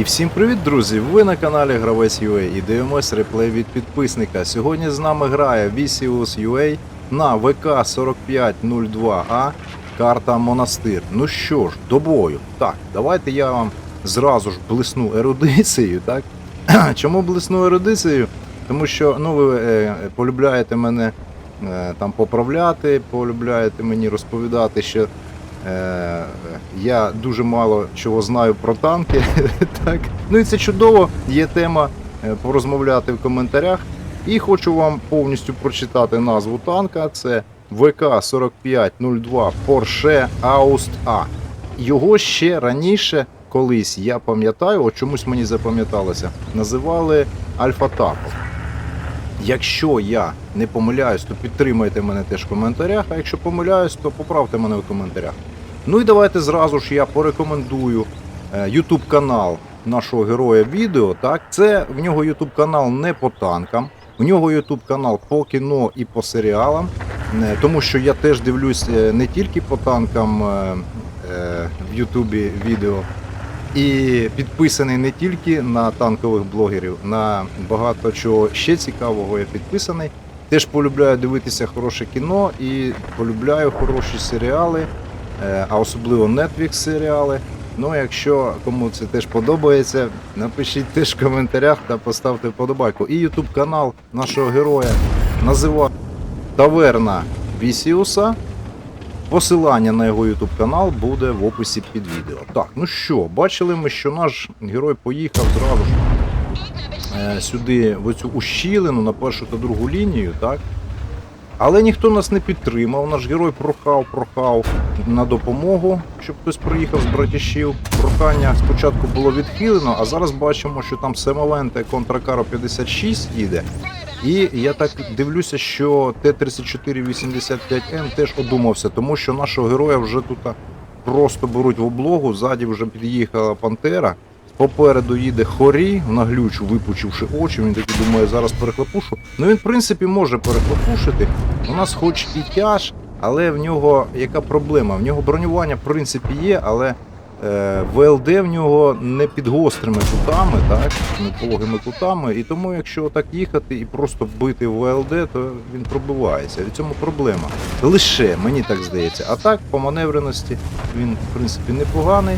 І всім привіт, друзі! Ви на каналі Гравець UA і дивимось реплей від підписника. Сьогодні з нами грає Vicious UA на ВК 4502А карта Монастир. Ну що ж, до бою. Так, давайте я вам зразу ж блисну ерудицією, так? Чому блисну ерудицією? Тому що ну, ви е, полюбляєте мене е, там поправляти, полюбляєте мені розповідати, що я дуже мало чого знаю про танки. так. Ну і це чудово. Є тема е, порозмовляти в коментарях. І хочу вам повністю прочитати назву танка. Це ВК-4502 Porsche Aust A. Його ще раніше, колись, я пам'ятаю, от чомусь мені запам'яталося, називали Альфа Тако. Якщо я не помиляюсь, то підтримайте мене теж в коментарях, а якщо помиляюсь, то поправте мене в коментарях. Ну і давайте зразу ж я порекомендую е, YouTube канал нашого героя відео. Так, це в нього YouTube канал не по танкам, в нього YouTube канал по кіно і по серіалам. Е, Тому що я теж дивлюсь е, не тільки по танкам в Ютубі відео, і підписаний не тільки на танкових блогерів, на багато чого ще цікавого я підписаний. Теж полюбляю дивитися хороше кіно і полюбляю хороші серіали, а особливо Netflix серіали. Ну, якщо кому це теж подобається, напишіть теж в коментарях та поставте вподобайку. І YouTube канал нашого героя називає Таверна Вісіуса. Посилання на його YouTube канал буде в описі під відео. Так, ну що, бачили ми, що наш герой поїхав зразу ж е, сюди, в оцю ущілину, на першу та другу лінію, так? Але ніхто нас не підтримав. Наш герой прохав, прохав на допомогу, щоб хтось приїхав з братішів. Прохання спочатку було відхилено, а зараз бачимо, що там Семаленте Контракаро 56 їде. І я так дивлюся, що Т-3485М теж одумався, тому що нашого героя вже тут просто беруть в облогу. Ззаді вже під'їхала Пантера. Попереду їде хорі, наглючу, випучивши очі. Він такий думає, зараз перехлопушу. Ну він, в принципі, може перехлопушити. У нас хоч і тяж, але в нього яка проблема? В нього бронювання, в принципі, є, але е, ВЛД в нього не під гострими кутами, так, не пологими кутами. І тому, якщо так їхати і просто бити в ВЛД, то він пробивається. В цьому проблема. Лише, мені так здається. А так, по маневреності він, в принципі, непоганий.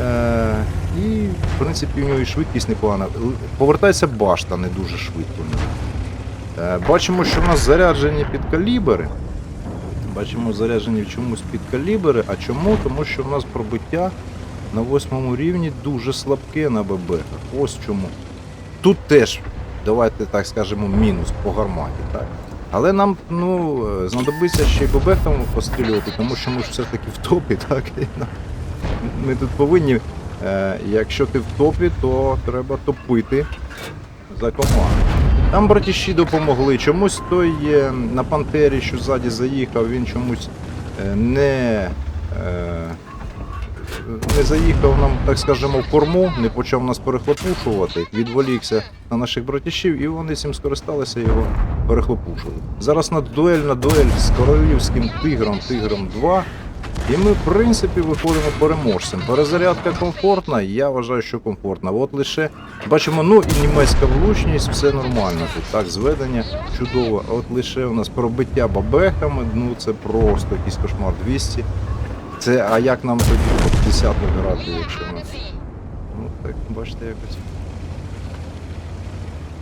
Е, і, в принципі, у нього і швидкість непогана. Повертається башта не дуже швидко. Е, бачимо, що в нас заряджені під калібри. Бачимо, заряджені в чомусь під калібри. А чому? Тому що в нас пробиття на восьмому рівні дуже слабке на ББ. Ось чому. Тут теж, давайте так скажемо, мінус по гарматі. Так? Але нам ну, е, знадобиться ще й ББ пострілювати, тому що ми ж все-таки в топі, так? Ми тут повинні, якщо ти в топі, то треба топити за команду. Там братіші допомогли. Чомусь той е, на Пантері, що ззаді заїхав, він чомусь е, не, е, не заїхав нам, так скажемо, в корму, не почав нас перехлопушувати, відволікся на наших братішів, і вони цим скористалися його перехлопушили. Зараз на дуель на дуель з королівським тигром, тигром 2. І ми, в принципі, виходимо переможцем. Перезарядка комфортна, я вважаю, що комфортна. От лише бачимо, ну і німецька влучність, все нормально тут. Так, зведення чудово. От лише у нас пробиття бабехами, ну це просто якийсь кошмар 200. Це, а як нам тоді 50 грати, якщо ми. Ну так, бачите, якось.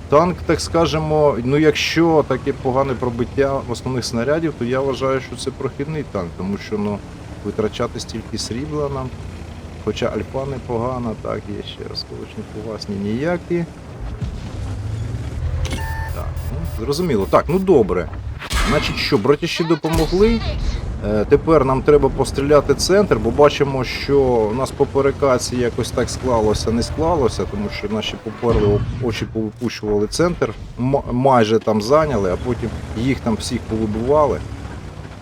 Танк, так скажемо, ну якщо таке погане пробиття основних снарядів, то я вважаю, що це прохідний танк, тому що ну, витрачати стільки срібла нам. Хоча альфа непогана, так, є ще розколочні фугасні ніякі. Так, ну, зрозуміло. Так, ну добре. Значить що, братіші допомогли. Е, Тепер нам треба постріляти центр, бо бачимо, що у нас по перекаці якось так склалося, не склалося, тому що наші поперли очі повипущували центр, майже там зайняли, а потім їх там всіх повибивали.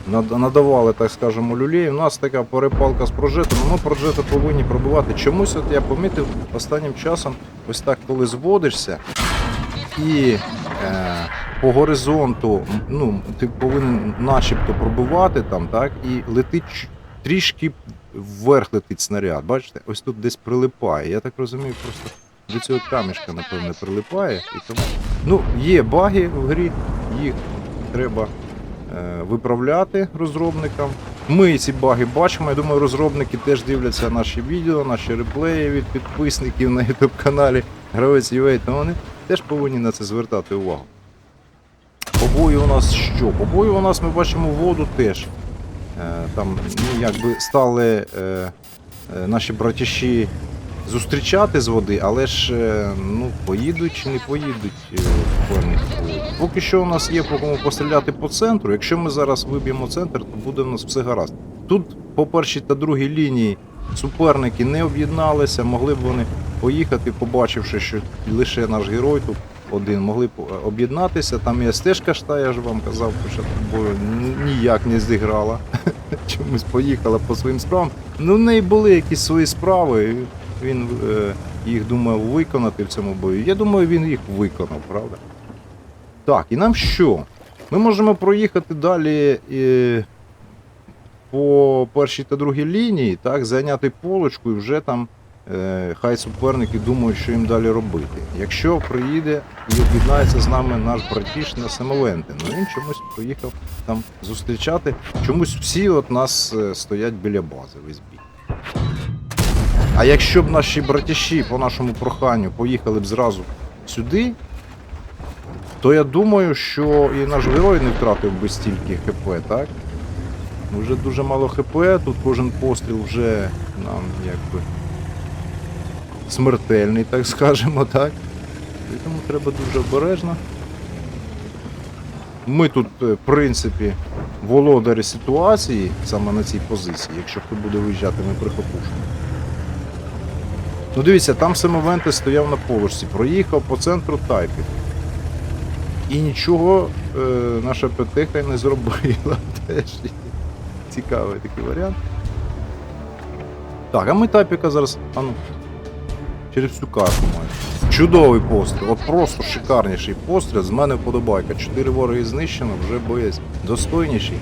Над- Надавали, так скажемо, люлей. У нас така перепалка з прожетом. Ми прожета повинні пробивати. Чомусь от я помітив останнім часом, ось так, коли зводишся, і е, по горизонту ну, ти повинен начебто пробивати там, так, і летить трішки вверх летить снаряд. Бачите, ось тут десь прилипає. Я так розумію, просто до цього камішка, напевне, прилипає. І тому... Ну, є баги в грі, їх треба виправляти розробникам. Ми ці баги бачимо. Я думаю, розробники теж дивляться наші відео, наші реплеї від підписників на YouTube каналі Гравець UA, то вони теж повинні на це звертати увагу. По бою у нас що? По бою у нас ми бачимо воду теж. Е, там ну, якби стали е, е, наші братіші зустрічати з води, але ж е, ну, поїдуть чи не поїдуть е, в певних. Поки що у нас є по кому постріляти по центру. Якщо ми зараз виб'ємо центр, то буде у нас все гаразд. Тут по першій та другій лінії суперники не об'єдналися, могли б вони поїхати, побачивши, що лише наш герой тут один, могли б е, об'єднатися. Там і стежка шта, я ж вам казав, бою ніяк не зіграла. Чомусь поїхала по своїм справам. Ну, в неї були якісь свої справи. Він е, їх думав виконати в цьому бою. Я думаю, він їх виконав, правда? Так, і нам що? Ми можемо проїхати далі е, по першій та другій лінії, так, зайняти полочку і вже там е, хай суперники думають, що їм далі робити. Якщо приїде і об'єднається з нами наш братіш на ну він чомусь поїхав там зустрічати. Чомусь всі от нас е, стоять біля бази весь бій. А якщо б наші братіші по нашому проханню поїхали б зразу сюди, то я думаю, що і наш герой не втратив би стільки ХП, так? Вже дуже мало ХП, тут кожен постріл вже нам якби смертельний, так скажемо, так? І тому треба дуже обережно. Ми тут, е, в принципі, володарі ситуації саме на цій позиції. Якщо хто буде виїжджати, ми прихопушимо. Ну дивіться, там Семовенте стояв на положці, проїхав по центру тайпів. І нічого е, наша ПТХ не зробила. Теж цікавий такий варіант. Так, а ми тайпіка зараз. А ну. Через всю карту маємо. Чудовий постріл, от просто шикарніший постріл. З мене вподобайка. Чотири вороги знищено, вже боєць достойніший.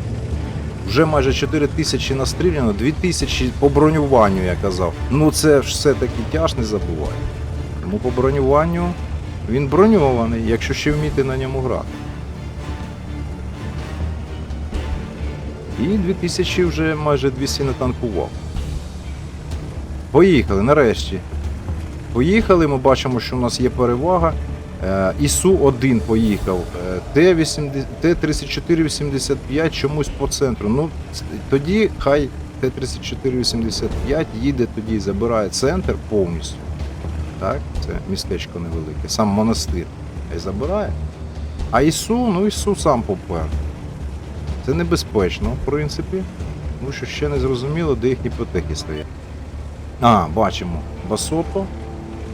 Вже майже 4 тисячі настріляно, 2 тисячі по бронюванню, я казав. Ну це ж все-таки тяж не забувай. Тому по бронюванню він броньований, якщо ще вміти на ньому грати. І 2000 вже майже 200 натанкував. Поїхали, нарешті. Поїхали, ми бачимо, що у нас є перевага. Е, ІСУ-1 поїхав. Е, Т-80 Т-3485 чомусь по центру. Ну, тоді хай Т-3485 їде тоді, забирає центр повністю. Так, це містечко невелике, сам монастир. Хай забирає. А ІСУ, ну ІСУ сам попер. Це небезпечно, в принципі. Тому що ще не зрозуміло, де їхні потеки стоять. А, бачимо. Басото.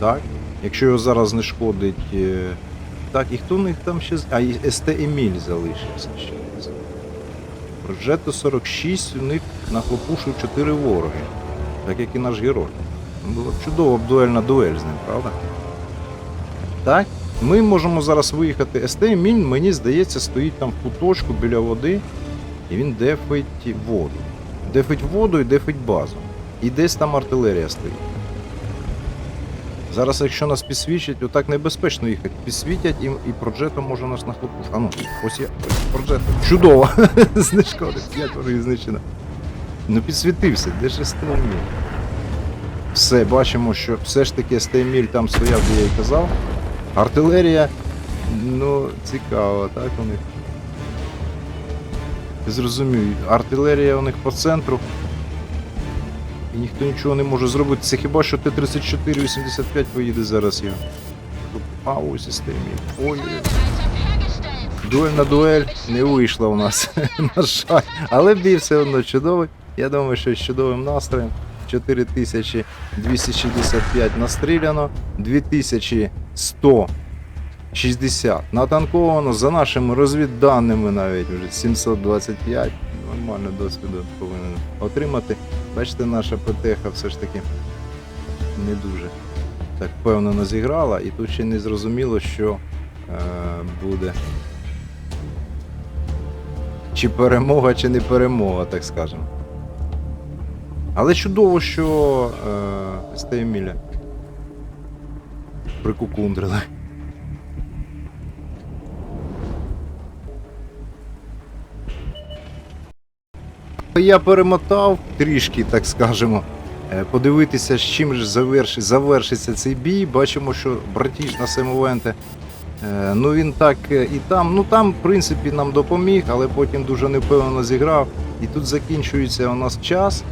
Так. Якщо його зараз не шкодить. е, Так, і хто у них там ще. А, і СТ Еміль залишився ще. Проджето 46 у них нахлопушив 4 вороги. Так як і наш герой. Була б чудова б дуельна дуель з ним, правда? Так. Ми можемо зараз виїхати. СТ Еміль, мені здається, стоїть там в куточку біля води. І він дефить воду. Дефить воду і дефить базу. І десь там артилерія стоїть. Зараз, якщо нас підсвічать, отак небезпечно їхати. Підсвітять і, і проджето може нас нахлопушити. А ну, ось я. Ось проджето. Чудово! Знешкодить. П'ять ворогів знищено. Ну підсвітився, де ж Естеміль? Все, бачимо, що все ж таки Естеміль там стояв, де я і казав. Артилерія, ну, цікаво, так у них. Зрозумію, артилерія у них по центру. І ніхто нічого не може зробити. Це хіба що Т-34-85 поїде зараз я. А ось системі. Ой. Дуель на дуель не вийшла у нас, на жаль. Але бій все одно чудовий. Я думаю, що з чудовим настроєм. 4265 настріляно, 2160 натанковано, за нашими розвідданими навіть вже 725. Нормально досвіду повинен отримати. Бачите, наша ПТХ все ж таки не дуже так впевнено зіграла, і тут ще не зрозуміло, що е, буде. Чи перемога, чи не перемога, так скажемо. Але чудово, що е, Стеміля прикукундрили. Я перемотав трішки, так скажемо, е, подивитися, з чим ж заверши, завершиться цей бій. Бачимо, що братіж на Семовенте. Е, ну він так е, і там. Ну там, в принципі, нам допоміг, але потім дуже невпевнено зіграв. І тут закінчується у нас час.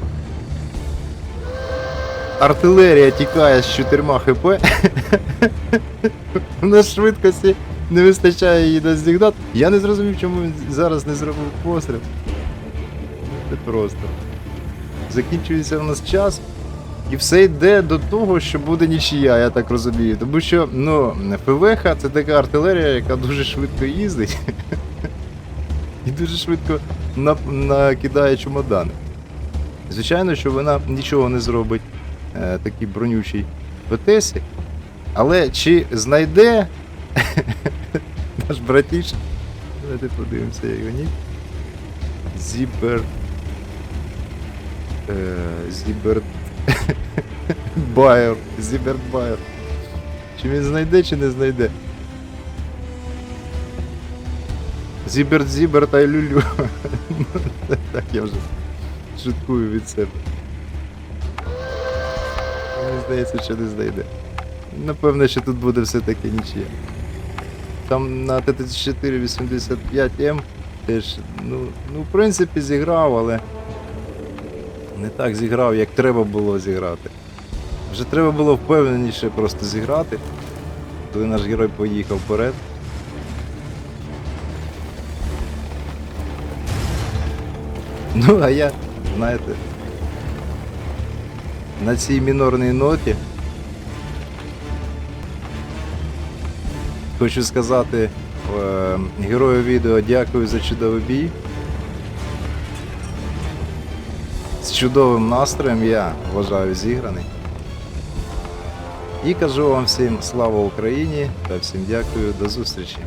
Артилерія тікає з 4 хп. У нас швидкості не вистачає її наздігнати. Я не зрозумів, чому він зараз не зробив постріл. Це просто. Закінчується у нас час. І все йде до того, що буде нічия, я так розумію. Тому що ну, ФВХ це така артилерія, яка дуже швидко їздить. І дуже швидко накидає чемодани. Звичайно, що вона нічого не зробить такій бронючій ПТСі. Але чи знайде наш братіш? Давайте подивимося його нік. Зібер. Е, Зібер. Байер. Зібер Байер. Чи він знайде, чи не знайде? Зіберт, Зіберт, ай люлю. так я вже шуткую від себе. Здається, що не знайде. Напевно, що тут буде все-таки нічия. Там на Т-3485М теж, ну, ну, в принципі, зіграв, але не так зіграв, як треба було зіграти. Вже треба було впевненіше просто зіграти, коли наш герой поїхав вперед. Ну, а я, знаєте, на цій мінорній ноті хочу сказати е, герою відео дякую за чудовий бій. З чудовим настроєм я вважаю зіграний. І кажу вам всім слава Україні та всім дякую, до зустрічі.